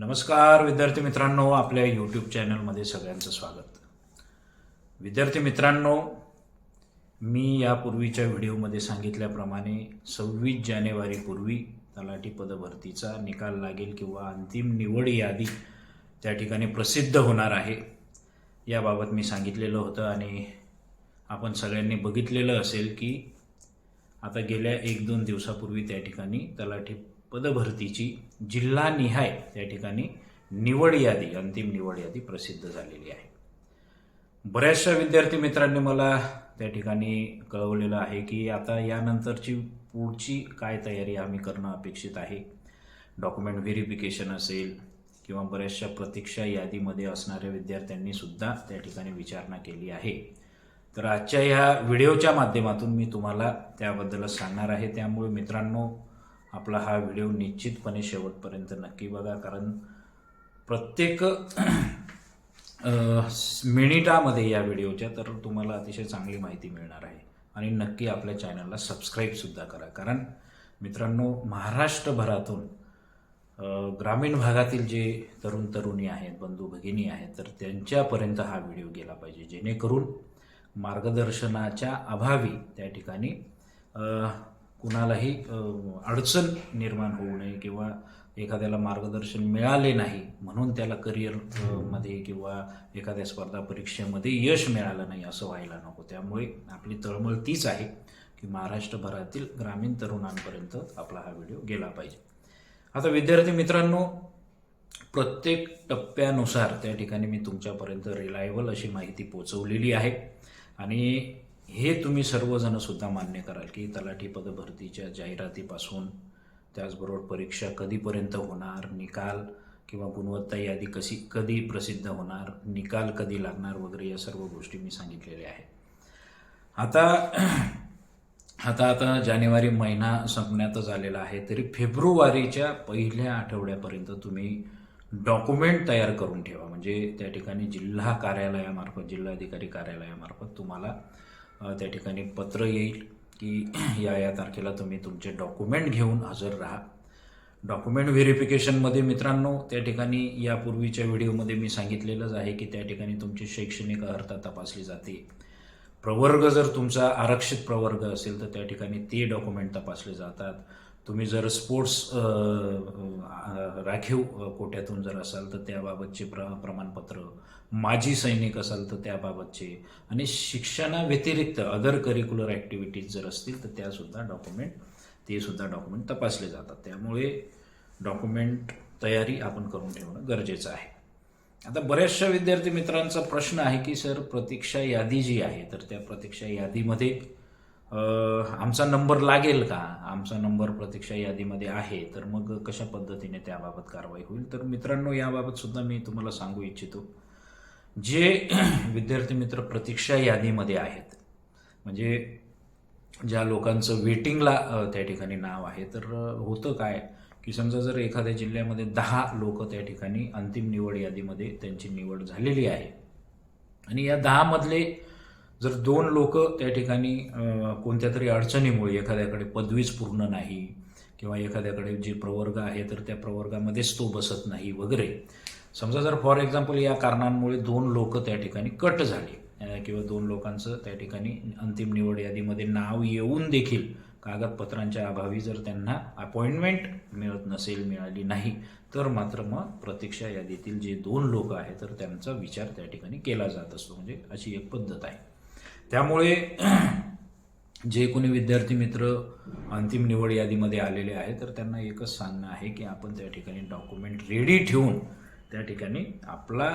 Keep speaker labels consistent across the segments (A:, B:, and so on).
A: नमस्कार विद्यार्थी मित्रांनो. आपल्या यूट्यूब चॅनलमध्ये सगळ्यांचं स्वागत. विद्यार्थी मित्रांनो मी यापूर्वीच्या व्हिडिओमध्ये सांगितल्याप्रमाणे सव्वीस जानेवारीपूर्वी तलाठी पदभरतीचा निकाल लागेल किंवा अंतिम निवड यादी त्या ठिकाणी प्रसिद्ध होणार आहे. याबाबत मी सांगितलेलं होतं आणि आपण सगळ्यांनी बघितलेलं असेल की आता गेल्या एक दोन दिवसापूर्वी त्या ठिकाणी तलाठी पदभरतीची जिल्हानिहाय त्या ठिकाणी निवड यादी अंतिम निवड यादी प्रसिद्ध झालेली आहे. बऱ्याचशा विद्यार्थी मित्रांनी मला त्या ठिकाणी कळवलेलं आहे की आता यानंतरची पुढची काय तयारी आम्ही करणं अपेक्षित आहे. डॉक्युमेंट व्हेरिफिकेशन असेल किंवा बऱ्याचशा प्रतीक्षा यादीमध्ये असणाऱ्या विद्यार्थ्यांनी सुद्धा त्या ठिकाणी विचारणा केली आहे. तर आजच्या ह्या व्हिडिओच्या माध्यमातून मी तुम्हाला त्याबद्दलच सांगणार आहे. त्यामुळे मित्रांनो आपला हा व्हिडिओ निश्चितपणे शेवटपर्यंत नक्की बघा कारण प्रत्येक मिनिटामध्ये या व्हिडिओच्या तर तुम्हाला अतिशय चांगली माहिती मिळणार आहे. आणि नक्की आपल्या चॅनलला सबस्क्राईबसुद्धा करा कारण मित्रांनो महाराष्ट्रभरातून ग्रामीण भागातील जे तरुण तरुणी आहेत बंधू भगिनी आहेत तर त्यांच्यापर्यंत हा व्हिडिओ गेला पाहिजे जेणेकरून मार्गदर्शनाच्या अभावी त्या ठिकाणी कुणालाही अडचण निर्माण होऊ नये किंवा एखाद्याला मार्गदर्शन मिळाले नाही म्हणून त्याला करिअरमध्ये मध्ये किंवा एखाद्या स्पर्धा परीक्षेमध्ये यश मिळालं नाही असं व्हायला नको. त्यामुळे आपली तळमळ तीच आहे की महाराष्ट्रभरातील ग्रामीण तरुणांपर्यंत आपला हा व्हिडिओ गेला पाहिजे. आता विद्यार्थी मित्रांनो प्रत्येक टप्प्यानुसार त्या ठिकाणी मी तुमच्यापर्यंत रिलायबल अशी माहिती पोचवलेली आहे. आणि हे तुम्ही सर्वजण सुद्धा मान्य कराल की तलाठी पदभरतीच्या जाहिरातीपासून त्याचबरोबर परीक्षा कधीपर्यंत होणार निकाल किंवा गुणवत्ता यादी कशी कधी प्रसिद्ध होणार निकाल कधी लागणार वगैरे या सर्व गोष्टी मी सांगितलेल्या आहेत. आता आता आता जानेवारी महिना संपण्यातच आलेला आहे तरी फेब्रुवारीच्या पहिल्या आठवड्यापर्यंत तुम्ही डॉक्युमेंट तयार करून ठेवा. म्हणजे त्या ठिकाणी जिल्हा कार्यालयामार्फत जिल्हाधिकारी कार्यालयामार्फत तुम्हाला त्या ठिकाणी पत्र येईल की या या तारखेला तुम्ही तुमचे डॉक्युमेंट घेऊन हजर राहा. डॉक्युमेंट व्हेरिफिकेशनमध्ये मित्रांनो त्या ठिकाणी यापूर्वीच्या व्हिडिओमध्ये मी सांगितलेलंच आहे की त्या ठिकाणी तुमची शैक्षणिक अर्हता तपासली जाते. प्रवर्ग जर तुमचा आरक्षित प्रवर्ग असेल तर त्या ठिकाणी ते डॉक्युमेंट तपासले जातात. तुम्ही जर स्पोर्ट्स राखीव कोट्यातून जर असाल तर त्याबाबतचे प्र प्रमाणपत्र माजी सैनिक असाल तर त्याबाबतचे आणि शिक्षणाव्यतिरिक्त अदर करिक्युलर ॲक्टिव्हिटीज जर असतील तर त्यासुद्धा डॉक्युमेंट ते सुद्धा डॉक्युमेंट तपासले जातात. त्यामुळे डॉक्युमेंट तयारी आपण करून ठेवणं गरजेचं आहे. आता बऱ्याचशा विद्यार्थी मित्रांचा प्रश्न आहे की सर प्रतीक्षा यादी जी आहे तर त्या प्रतीक्षा यादीमध्ये आमचा नंबर लागेल का? आमचा नंबर प्रतीक्षा यादीमध्ये आहे. तर मग कशा पद्धतीने त्याबाबत कारवाई होईल? तर मित्रांनो याबाबत सुद्धा मी तुम्हाला सांगू इच्छितो. जे विद्यार्थी मित्र प्रतीक्षा यादीमध्ये आहेत म्हणजे ज्या लोकांचं वेटिंगला त्या ठिकाणी नाव आहे तर होतं काय की समजा जर एखाद्या जिल्ह्यामध्ये दहा लोक त्या ठिकाणी अंतिम निवड यादीमध्ये त्यांची निवड झालेली आहे आणि या दहामधले जर दोन लोक त्या ठिकाणी कोणत्या तरी अडचणीमुळे एखाद्याकडे पदवीच पूर्ण नाही किंवा एखाद्याकडे जे प्रवर्ग आहे तर त्या प्रवर्गामध्येच तो बसत नाही वगैरे. समजा जर फॉर एक्झाम्पल या कारणांमुळे दोन लोक त्या ठिकाणी कट झाले किंवा दोन लोकांचं त्या ठिकाणी अंतिम निवड यादीमध्ये नाव येऊन देखील कागदपत्रांच्या अभावी जर त्यांना अपॉइंटमेंट मिळत नसेल मिळाली नाही तर मात्र मग प्रतीक्षा यादीतील जे दोन लोक आहेत तर त्यांचा विचार त्या ठिकाणी केला जात असतो. म्हणजे अशी एक पद्धत आहे. त्यामुळे जे कोणी विद्यार्थी मित्र अंतिम निवड यादीमध्ये आलेले आहेत तर त्यांना एकच सांगणं आहे की आपण त्या ठिकाणी डॉक्युमेंट रेडी ठेवून त्या ठिकाणी आपला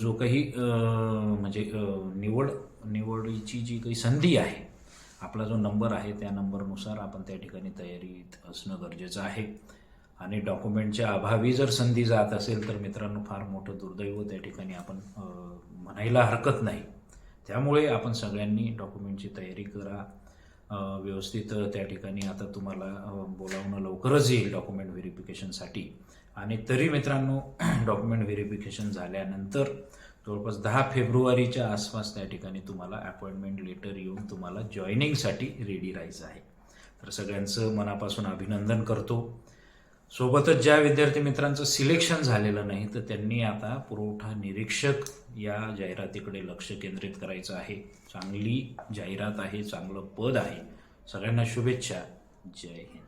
A: जो काही म्हणजे निवड निवडीची जी काही संधी आहे आपला जो नंबर आहे त्या नंबरनुसार आपण त्या ठिकाणी तयारीत असणं गरजेचं आहे. आणि डॉक्युमेंटच्या अभावी जर संधी जात असेल तर मित्रांनो फार मोठं दुर्दैव त्या ठिकाणी आपण म्हणायला हरकत नाही. त्यामुळे आपण सगळ्यांनी डॉक्युमेंटची तयारी करा. व्यवस्थित त्या ठिकाणी आता तुम्हाला बोलावणं लवकरच येईल डॉक्युमेंट व्हेरिफिकेशनसाठी. आणि तरी मित्रांनो डॉक्युमेंट व्हेरिफिकेशन झाल्यानंतर जवळपास दहा फेब्रुवारीच्या आसपास त्या ठिकाणी तुम्हाला अपॉइंटमेंट लेटर येऊन तुम्हाला जॉईनिंगसाठी रेडी राहायचं आहे. तर सगळ्यांचं मनापासून अभिनंदन करतो. सोबतच ज्या विद्यार्थी मित्रांचं सिलेक्शन झालेलं नाही तर त्यांनी आता पुरवठा निरीक्षक या जाहिरातीकडे लक्ष केंद्रित करायचं आहे. चांगली जाहिरात आहे चांगलं पद आहे. सगळ्यांना शुभेच्छा. जय हिंद.